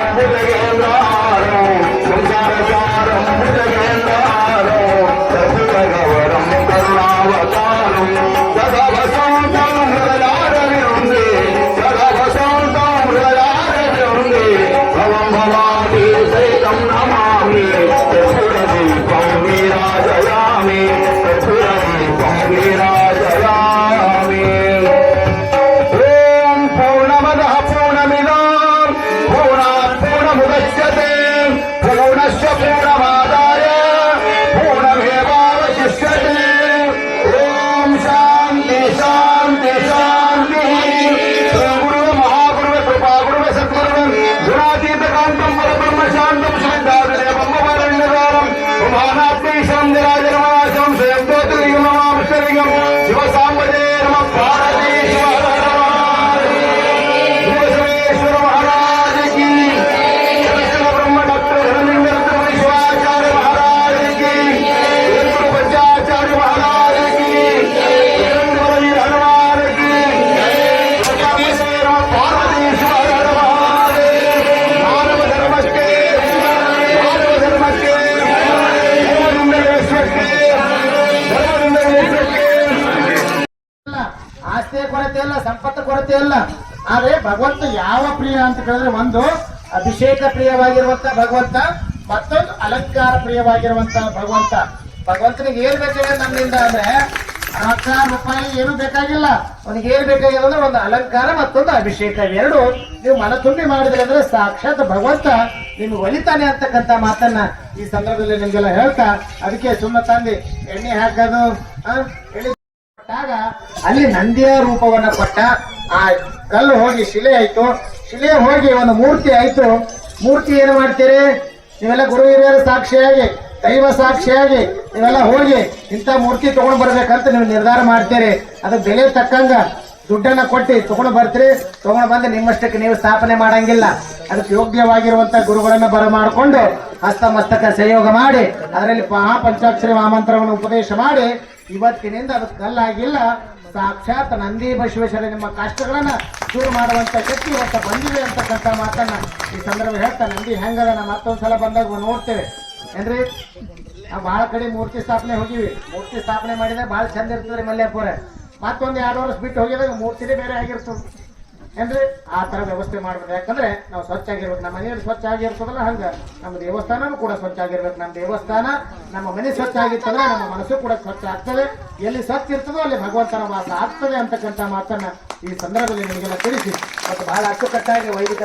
I'm gonna ಆಸ್ತಿಯ ಕೊರತೆ ಇಲ್ಲ, ಸಂಪತ್ತು ಕೊರತೆ ಇಲ್ಲ. ಆದ್ರೆ ಭಗವಂತ ಯಾವ ಪ್ರಿಯ ಅಂತ ಕೇಳಿದ್ರೆ ಒಂದು ಅಭಿಷೇಕ ಪ್ರಿಯವಾಗಿರುವಂತ ಭಗವಂತ, ಮತ್ತೊಂದು ಅಲಂಕಾರ ಪ್ರಿಯವಾಗಿರುವಂತ ಭಗವಂತ. ಭಗವಂತನಿಗೆ ಏನ್ ಬೇಕಾಗಿದೆ ನಮ್ಮಿಂದ ಅಂದ್ರೆ ರೊಕ್ಕ ರೂಪಾಯಿ ಏನು ಬೇಕಾಗಿಲ್ಲ. ಅವನಿಗೆ ಏನ್ ಬೇಕಾಗಿದೆ ಅಂದ್ರೆ ಒಂದು ಅಲಂಕಾರ, ಮತ್ತೊಂದು ಅಭಿಷೇಕ. ಎರಡು ನೀವು ಮನ ತುಂಬಿ ಮಾಡಿದ್ರೆ ಅಂದ್ರೆ ಸಾಕ್ಷಾತ್ ಭಗವಂತ ನಿಮ್ಗೆ ಒಲಿತಾನೆ ಅಂತಕ್ಕಂತ ಮಾತನ್ನ ಈ ಸಂದರ್ಭದಲ್ಲಿ ನಿಮ್ಗೆಲ್ಲ ಹೇಳ್ತಾ, ಅದಕ್ಕೆ ಸುಮ್ಮನೆ ತಂದಿ, ಎಣ್ಣೆ ಹಾಕೋದು ಎಣ್ಣೆ ಕೊಟ್ಟಾಗ ಅಲ್ಲಿ ನಂದಿಯ ರೂಪವನ್ನ ಕೊಟ್ಟ ಆ ಕಲ್ಲು ಹೋಗಿ ಶಿಲೆ ಆಯ್ತು. ಶಿಲೆ ಹೋಗಿ ಒಂದು ಮೂರ್ತಿ ಆಯ್ತು. ಮೂರ್ತಿ ಏನು ಮಾಡ್ತೀರಿ? ನೀವೆಲ್ಲ ಗುರು ಹಿರಿಯರ ಸಾಕ್ಷಿಯಾಗಿ, ದೈವ ಸಾಕ್ಷಿಯಾಗಿ ನೀವೆಲ್ಲ ಹೋಗಿ ಇಂಥ ಮೂರ್ತಿ ತಗೊಂಡು ಬರ್ಬೇಕಂತ ನೀವು ನಿರ್ಧಾರ ಮಾಡ್ತೀರಿ. ಅದು ಬೆಲೆ ತಕ್ಕಂಗ ದುಡ್ಡನ್ನ ಕೊಟ್ಟು ತಗೊಂಡು ಬರ್ತೀರಿ. ತಗೊಂಡು ಬಂದು ನಿಮ್ಮಷ್ಟಕ್ಕೆ ನೀವು ಸ್ಥಾಪನೆ ಮಾಡಂಗಿಲ್ಲ. ಅದಕ್ಕೆ ಯೋಗ್ಯವಾಗಿರುವಂತ ಗುರುಗಳನ್ನ ಬರಮಾಡಿಕೊಂಡು ಹಸ್ತಮಸ್ತಕ ಸಹಯೋಗ ಮಾಡಿ, ಅದರಲ್ಲಿ ಮಹಾ ಪಂಚಾಕ್ಷರಿ ಮಹಾಮಂತ್ರವನ್ನು ಉಪದೇಶ ಮಾಡಿ, ಇವತ್ತಿನಿಂದ ಅದು ಕಲ್ಲಾಗಿಲ್ಲ. ಸಾಕ್ಷಾತ್ ನಂದಿ ಬಸವೇಶ್ವರ ನಿಮ್ಮ ಕಷ್ಟಗಳನ್ನ ಶುರು ಮಾಡುವಂತ ಶಕ್ತಿ ಇವತ್ತು ಬಂದಿದೆ ಅಂತಕ್ಕಂಥ ಮಾತನ್ನ ಈ ಸಂದರ್ಭ ಹೇಳ್ತಾ ನಂದಿ ಹೆಂಗದ ನಾ ಮತ್ತೊಂದ್ಸಲ ಬಂದಾಗ ನೋಡ್ತೇವೆ. ಏನ್ರಿ? ನಾವು ಬಹಳ ಕಡೆ ಮೂರ್ತಿ ಸ್ಥಾಪನೆ ಹೋಗಿವಿ. ಮೂರ್ತಿ ಸ್ಥಾಪನೆ ಮಾಡಿದ್ರೆ ಬಹಳ ಚಂದ ಇರ್ತದ್ರಿ ಮಲ್ಯಾಪುರ ಮತ್ತೊಂದು ಎರಡು ವರ್ಷ ಬಿಟ್ಟು ಹೋಗಿದಾಗ ಮೂರ್ತಿನೇ ಬೇರೆ ಆಗಿರ್ತದೆ. ಏನ್ರಿ ಆ ತರ ವ್ಯವಸ್ಥೆ ಮಾಡ್ಬೇಕು. ಯಾಕಂದ್ರೆ ನಾವು ಸ್ವಚ್ಛ ಆಗಿರ್ಬೇಕು ನಮ್ಮ ಮನೆಯಲ್ಲಿ ಸ್ವಚ್ಛ ಆಗಿರ್ತದಲ್ಲ ಹಂಗ? ನಮ್ಮ ದೇವಸ್ಥಾನನೂ ಕೂಡ ಸ್ವಚ್ಛ ಆಗಿರ್ಬೇಕು. ನಮ್ಮ ದೇವಸ್ಥಾನ, ನಮ್ಮ ಮನೆ ಸ್ವಚ್ಛ ಆಗಿತ್ತಂದ್ರೆ ನಮ್ಮ ಮನಸ್ಸು ಕೂಡ ಸ್ವಚ್ಛ ಆಗ್ತದೆ. ಎಲ್ಲಿ ಸ್ವಚ್ಛ ಇರ್ತದೋ ಅಲ್ಲಿ ಭಗವಂತನ ವಾಸ ಆಗ್ತದೆ ಅಂತಕ್ಕಂಥ ಮಾತನ್ನ ಈ ಸಂದರ್ಭದಲ್ಲಿ ನಿಮಗೆಲ್ಲ ತಿಳಿಸಿ. ಮತ್ತು ಬಹಳ ಅಚ್ಚುಕಟ್ಟಾಗಿ ವೈದಿಕ